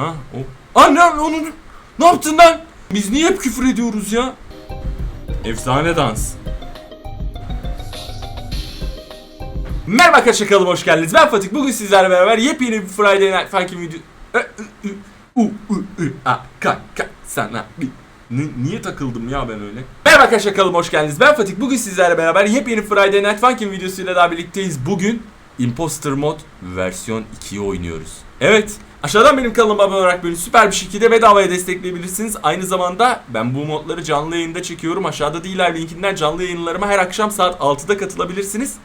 Ha o. Anne onu ne yaptın lan? Biz niye hep küfür ediyoruz ya? Efsane dans. Merhaba arkadaşlar kanalıma hoş geldiniz. Ben Fatih. Bugün sizlerle beraber yepyeni bir Friday Night Funkin video... U, u, ı, a, ka, ka, sana, bi. Ni- niye takıldım ya ben öyle? Merhaba arkadaşlar kanalıma hoş geldiniz. Ben Fatih. Bugün sizlerle beraber yepyeni Friday Night Funkin videosuyla daha birlikteyiz. Bugün Imposter Mod versiyon 2'yi oynuyoruz. Evet. Aşağıdan benim kanalıma abone olarak beni süper bir şekilde bedavaya destekleyebilirsiniz. Aynı zamanda ben bu modları canlı yayında çekiyorum. Aşağıda D-Live linkinden canlı yayınlarıma her akşam saat 6'da katılabilirsiniz.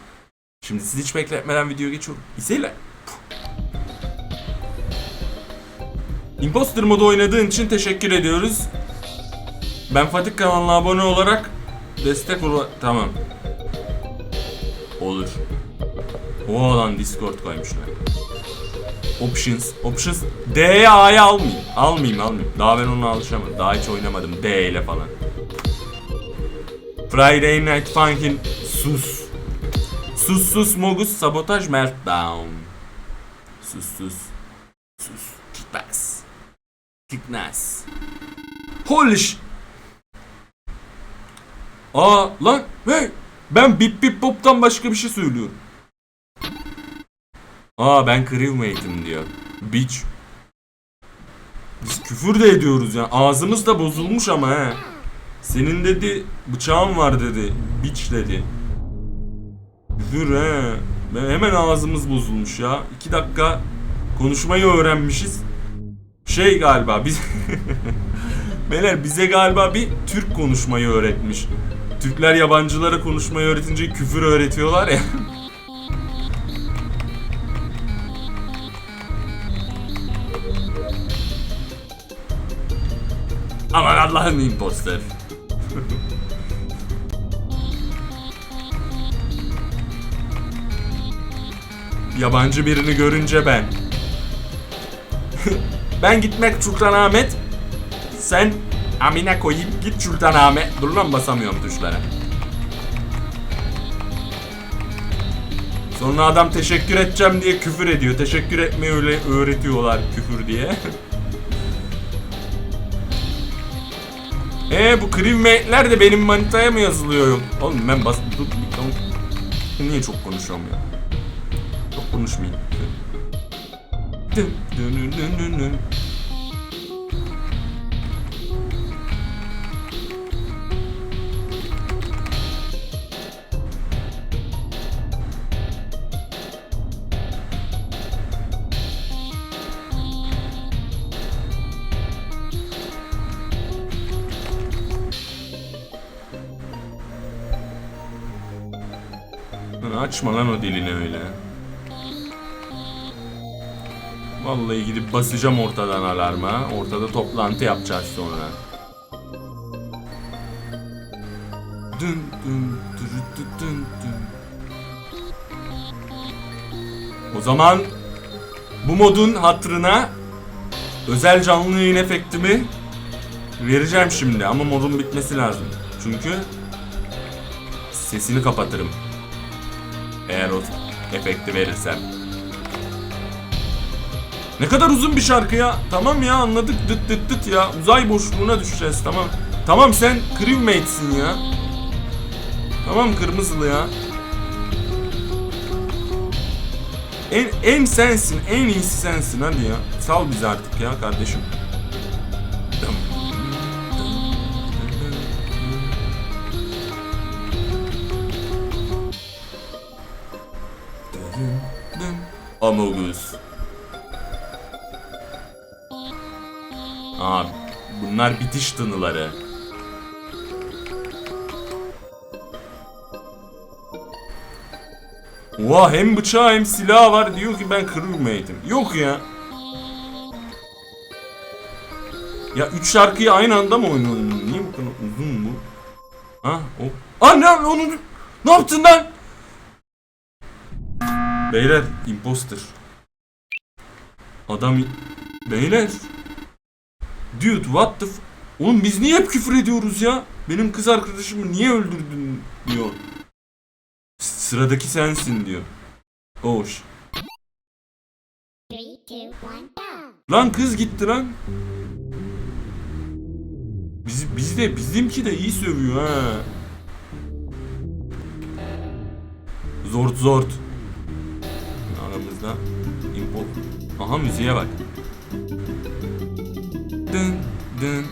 Şimdi sizi hiç bekletmeden videoya geçiyorum. İzleyin. Imposter modu oynadığın için teşekkür ediyoruz. Ben Fatih kanalına abone olarak destek ol... Tamam. Olur. O alan Discord koymuşlar. Options. Options. D'ye A'ya almayayım. Almayayım almayayım. Daha ben ona alışamadım. Daha hiç oynamadım D ile falan. Friday Night Funkin' sus. Sus sus mogus sabotaj meltdown. Sus sus. Sus. Kickbacks. Kicknas. Holy sh... Aa lan hey ben bip bip pop'tan başka bir şey söylüyorum. Aa ben crewmate'im diyor. Bitch. Biz küfür de ediyoruz ya. Ağzımız da bozulmuş ama he. Senin dedi bıçağın var dedi. Bitch dedi. Küfür he. Ben hemen ağzımız bozulmuş ya. İki dakika konuşmayı öğrenmişiz. Şey galiba biz... Beyler bize galiba bir Türk konuşmayı öğretmiş. Türkler yabancılara konuşmayı öğretince küfür öğretiyorlar ya. Aman Allah'ın imposter. Yabancı birini görünce ben. ben gitmek Sultanahmet. Sen Amine koyayım git Sultanahmet. Dur lan basamıyorum tuşlara. Sonra adam teşekkür edeceğim diye küfür ediyor. Teşekkür etmeyi öyle öğretiyorlar küfür diye. Ee bu crewmate'ler de benim manitaya mı yazılıyor? Oğlum ben bas... Dur, tamam. Niye çok konuşuyorum ya? Çok konuşmayayım. Dın dın dın dın dın. Açma lan o dilini öyle. Vallahi gidip basacağım ortadan alarma. Ortada toplantı yapacağız sonra. Dün dün dün dün. O zaman bu modun hatırına özel canlı yayın efektimi vereceğim şimdi ama modun bitmesi lazım. Çünkü sesini kapatırım. Efekti verirsem. Ne kadar uzun bir şarkı ya. Tamam ya anladık dıt dıt dıt ya. Uzay boşluğuna düşeceğiz tamam. Tamam sen crewmate'sin ya. Tamam kırmızılı ya. En, en sensin, en iyisi sensin hadi ya. Sal bizi artık ya kardeşim. Amogus. Aa, bunlar bitiş tınıları. Oha hem bıçağı hem silahı var diyor ki ben crewmate'im. Yok ya. Ya üç şarkıyı aynı anda mı oynuyorsun? Niye bu kadar uzun bu? Ha o. Anne onu ne yaptın lan? Beyler imposter. Adam beyler. Dude what the f- Oğlum biz niye hep küfür ediyoruz ya? Benim kız arkadaşımı niye öldürdün diyor. Sıradaki sensin diyor. Go! Lan kız gitti lan. Biz, biz de bizimki de iyi sövüyor ha. Zort zort. Aramızda info. Aha müziğe bak. Dın dın.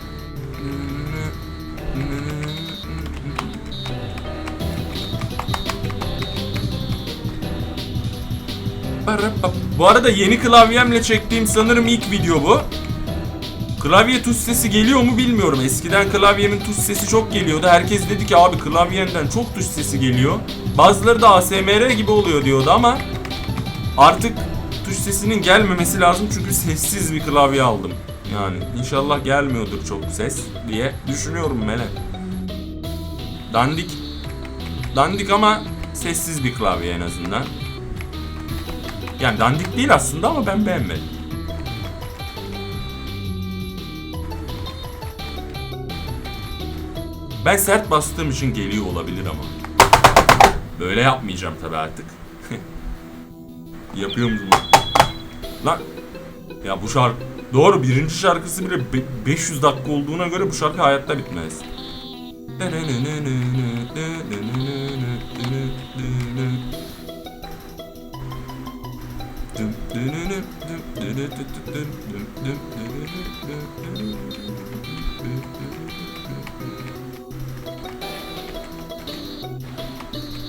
Bu arada yeni klavyemle çektiğim sanırım ilk video bu. Klavye tuş sesi geliyor mu bilmiyorum. Eskiden klavyemin tuş sesi çok geliyordu. Herkes dedi ki abi klavyenden çok tuş sesi geliyor. Bazıları da ASMR gibi oluyor diyordu ama artık tuş sesinin gelmemesi lazım çünkü sessiz bir klavye aldım. Yani inşallah gelmiyordur çok ses diye düşünüyorum Melek. Dandik. Dandik ama sessiz bir klavye en azından. Yani dandik değil aslında ama ben beğenmedim. Ben sert bastığım için geliyor olabilir ama. Böyle yapmayacağım tabii artık. Yapıyor musun? Lan. Ya bu şarkı... Doğru birinci şarkısı bile be- 500 dakika olduğuna göre bu şarkı hayatta bitmez.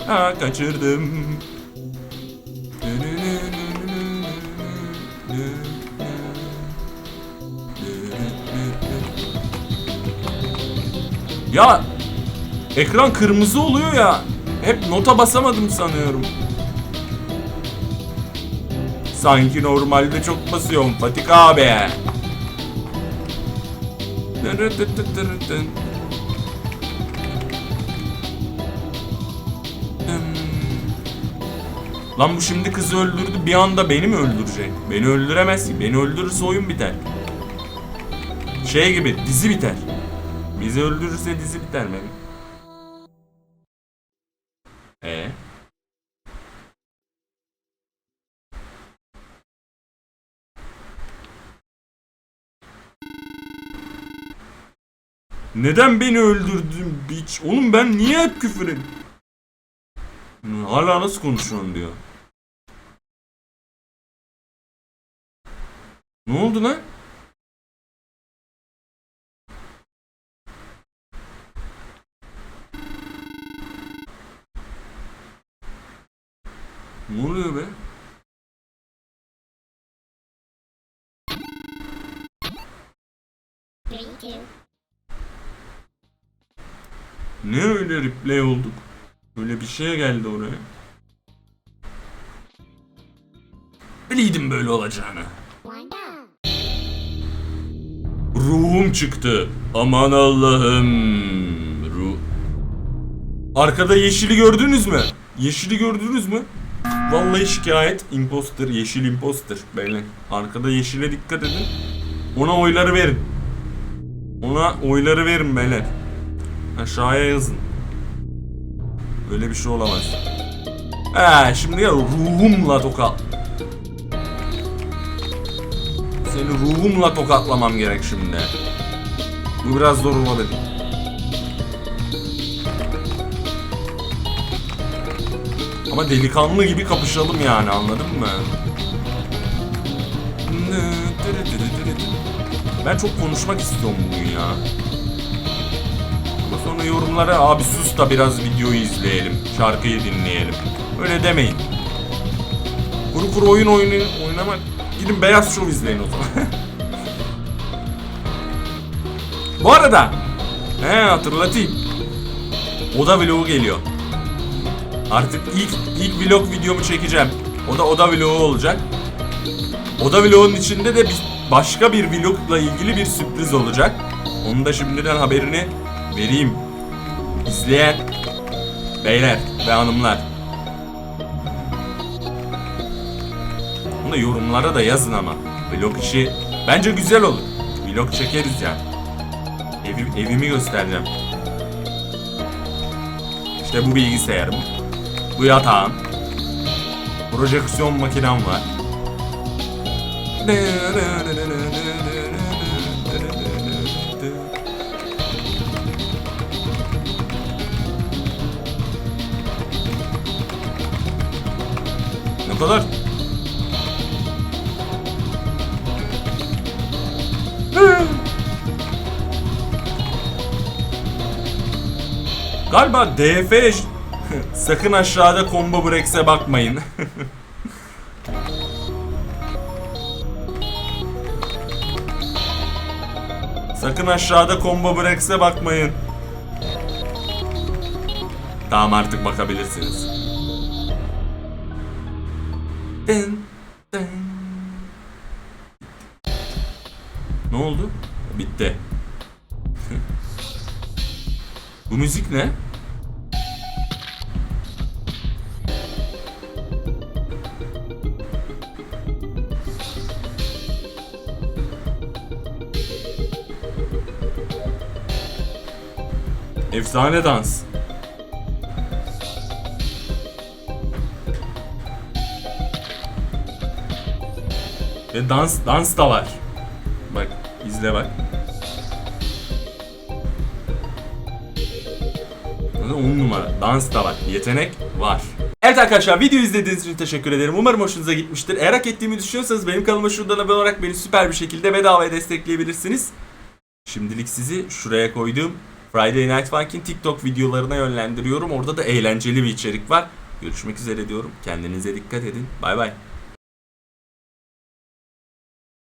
Ha kaçırdım. Ya ekran kırmızı oluyor ya. Hep nota basamadım sanıyorum. Sanki normalde çok basıyorum Fatik abi. Lan bu şimdi kızı öldürdü bir anda beni mi öldürecek? Beni öldüremez ki. Beni öldürürse oyun biter. Şey gibi dizi biter. Bizi öldürürse dizi biter mi? E Neden beni öldürdün biç? Oğlum ben niye hep küfür? Hala nasıl konuşuyorsun diyor. Ne oldu lan? Ne öyle replay olduk? Böyle bir şey geldi oraya. Biliydim böyle olacağını. Ruhum çıktı. Aman Allah'ım. Ruh. Arkada yeşili gördünüz mü? Yeşili gördünüz mü? Vallahi şikayet. Imposter, yeşil imposter. Beyler. Arkada yeşile dikkat edin. Ona oyları verin. Ona oyları verin beyler. Aşağıya yazın. Öyle bir şey olamaz. He şimdi ya ruhumla tokat. Seni ruhumla tokatlamam gerek şimdi. Bu biraz zor olabilir. Ama delikanlı gibi kapışalım yani anladın mı? Ben çok konuşmak istiyorum bugün ya. Sonra yorumlara abi sus da biraz videoyu izleyelim, şarkıyı dinleyelim. Öyle demeyin. Kuru kuru oyun oyunu oynamak. Gidin Beyaz Show izleyin o zaman. Bu arada he hatırlatayım. Oda vlogu geliyor. Artık ilk ilk vlog videomu çekeceğim. O da oda vlogu olacak. Oda vlogunun içinde de bir, başka bir vlogla ilgili bir sürpriz olacak. Onu da şimdiden haberini vereyim. İzleyen beyler ve hanımlar. Bunu yorumlara da yazın ama. Vlog işi bence güzel olur. Vlog çekeriz ya. Evi, evimi göstereceğim. İşte bu bilgisayarım. Bu yatağım. Projeksiyon makinem var. Kadar? Galiba DF sakın aşağıda combo breaks'e bakmayın. sakın aşağıda combo breaks'e bakmayın. Tamam artık bakabilirsiniz. Dın, dın. Ne oldu? Bitti. Bu müzik ne? Efsane dans. Ve dans dans da var. Bak izle bak. 10 numara. Dans da var. Yetenek var. Evet arkadaşlar video izlediğiniz için teşekkür ederim. Umarım hoşunuza gitmiştir. Eğer hak ettiğimi düşünüyorsanız benim kanalıma şuradan abone olarak beni süper bir şekilde bedavaya destekleyebilirsiniz. Şimdilik sizi şuraya koyduğum Friday Night Funk'in TikTok videolarına yönlendiriyorum. Orada da eğlenceli bir içerik var. Görüşmek üzere diyorum. Kendinize dikkat edin. Bay bay.